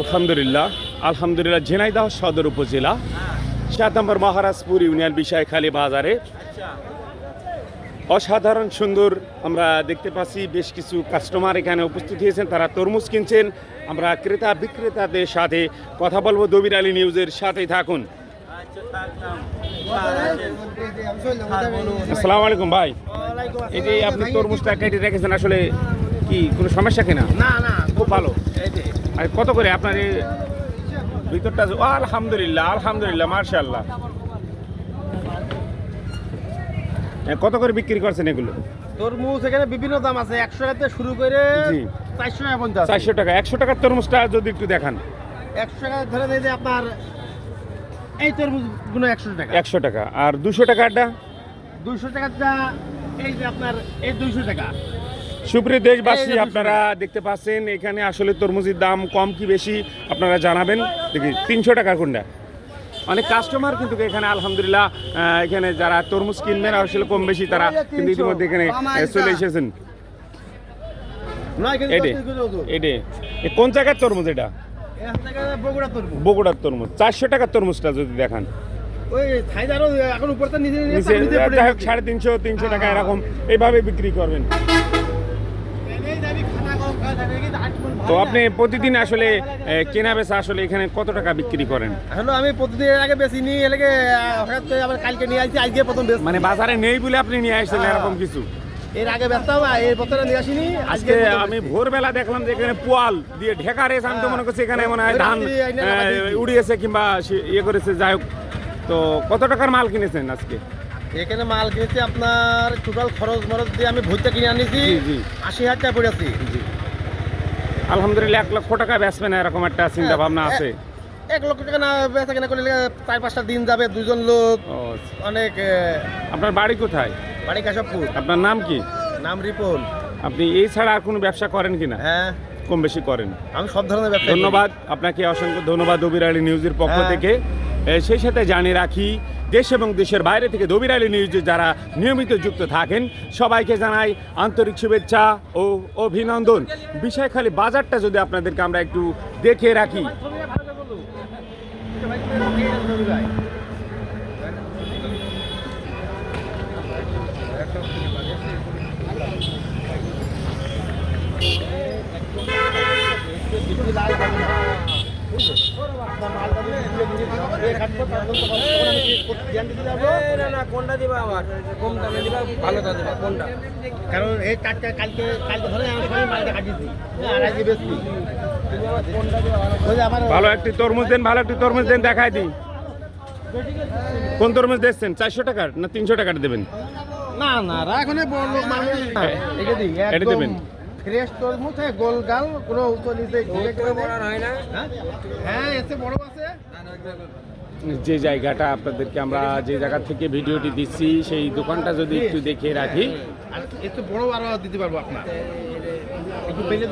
আলহামদুলিল্লাহ। আলহামদুলিল্লাহ ঝিনাইদহ সদর উপজেলা। সাত নম্বর মহারাজপুর ইউনিয়ন বিষয়খালী বাজারে। অসাধারণ সুন্দর আমরা দেখতে পাচ্ছি বেশ কিছু কাস্টমার এখানে উপস্থিত হয়েছেন তারা তরমুজ কিনছেন। আমরা ক্রেতা বিক্রেতাদের সাথে কথা বলব দবির আলী নিউজের সাথেই থাকুন। আসসালামু আলাইকুম ভাই। এই যে আপনি তরমুজটা কেটে রেখেছেন আসলে কি কোনো সমস্যা কিনা? না না। খুব ভালো। আর কত করে আপনার এই ভিতরটা আলহামদুলিল্লাহ আলহামদুলিল্লাহ মার্শাল্লাহ কত করে বিক্রি করছেন এগুলো? তরমুজ এখানে বিভিন্ন দাম আছে। একশো টাকা শুরু করে চারশো টাকা পর্যন্ত চারশো টাকা। একশো টাকার তরমুজটা যদি একটু দেখান। একশো টাকা ধরে দেয় যে আপনার এই তরমুজগুলো একশো টাকা। একশো টাকা। আর দুশো টাকাটা? দুইশো টাকাটা এই যে আপনার এই দুইশো টাকা। সুপ্রিয় দেশবাসী আপনারা দেখতে পাচ্ছেন এখানে আসলে তরমুজের দাম কম কি বেশি আপনারা জানাবেন। দেখি তিনশো টাকা কোনটা? অনেক কাস্টমার কিন্তু এখানে আলহামদুলিল্লাহ এখানে যারা তরমুজ কিনবেন আসলে কম বেশি তারা কিন্তু ইতিমধ্যে এখানে চলে এসেছেন। কোন জায়গার তরমুজ এটা? বগুড়ার তরমুজ। চারশো টাকার তরমুজটা যদি দেখান। সাড়ে তিনশো তিনশো টাকা এরকম এইভাবে বিক্রি করবেন এই দাবি খানা কম খাওয়া যাবে, এই যে আট মণ তো আপনি প্রতিদিন আসলে কেনা বেচা আসলে এখানে কত টাকা বিক্রি করেন? হলো আমি প্রতিদিন এর আগে বেশি নিই এলাকে হঠাৎ করে আবার কালকে নিয়ে আসছি আজকে প্রথম বেশ মানে বাজারে নেই বলে আপনি নিয়ে আসছেন হ্যাঁ। এরকম কিছু? এর আগে ব্যস্ত এই বছরে নিয়ে আসিনি আজকে আমি ভোরবেলা দেখলাম যে এখানে পোয়াল দিয়ে ঢেকা রেছে আমি তো মনে করছি এখানে মনে হয় ধান। উড়িয়েছে কিংবা ইয়ে করেছে যাই হোক। তো কত টাকার মাল কিনেছেন আজকে? এখানে মাল কিনেছি আপনার টোটাল খরচ মরচ দিয়ে আমি ভুইতে কিনে আনিছি। আশি হাজার টাকা পড়েছি আলহামদুলিল্লাহ এক লক্ষ টাকা বেচবেন এরকম একটা চিন্তা ভাবনা আছে। এক লক্ষ টাকা না বেচা কেনা করলে চার পাঁচটা দিন যাবে দুজন লোক অনেক আপনার বাড়ি কোথায়? বাড়ি কাশবপুর। আপনার নাম কি? নাম রিপন। আপনি এই ছাড়া আর কোনো ব্যবসা করেন কিনা হ্যাঁ। কম বেশি করেন। আমি সব ধরনের ব্যবসা ধন্যবাদ। আপনাকে অসংখ্য ধন্যবাদ অবির আলী নিউজের পক্ষ হ্যাঁ। থেকে। সেই সাথে জানিয়ে রাখি, দেশ এবং দেশের বাইরে থেকে দবির আলী নিউজে যারা নিয়মিত যুক্ত থাকেন, সবাইকে জানাই আন্তরিক শুভেচ্ছা ও অভিনন্দন। বিষয় খালি বাজারটা যদি আপনাদেরকে আমরা একটু দেখে রাখি। কোনটা দিবা আমার কম দামে দিবা ভালো দামে দিবা কোনটা কারণ এই কাটটা কালকে কালকে ধরে আমি সবাই মালটা কাটিয়েছি। আর আজকে বেশি ওই যে আমার ভালো একটি তরমুজ দেন ভালো একটি তরমুজ দেন দেখাই দিই। কোন তরমুজ দেখছেন চারশো টাকার না তিনশো টাকার দেবেন? না না এখন এটা দেবেন। ফ্রেশ তরমুজ হ্যাঁ গোল গাল কোনো বড় হয় না? হ্যাঁ? এসে বড় আছে। যে জায়গাটা আপনাদেরকে আমরা যে জায়গা থেকে ভিডিওটি দিচ্ছি সেই দোকানটা যদি একটু দেখে রাখি। একটু বড় আরও দিতে পারব আপনার। একটু বেলে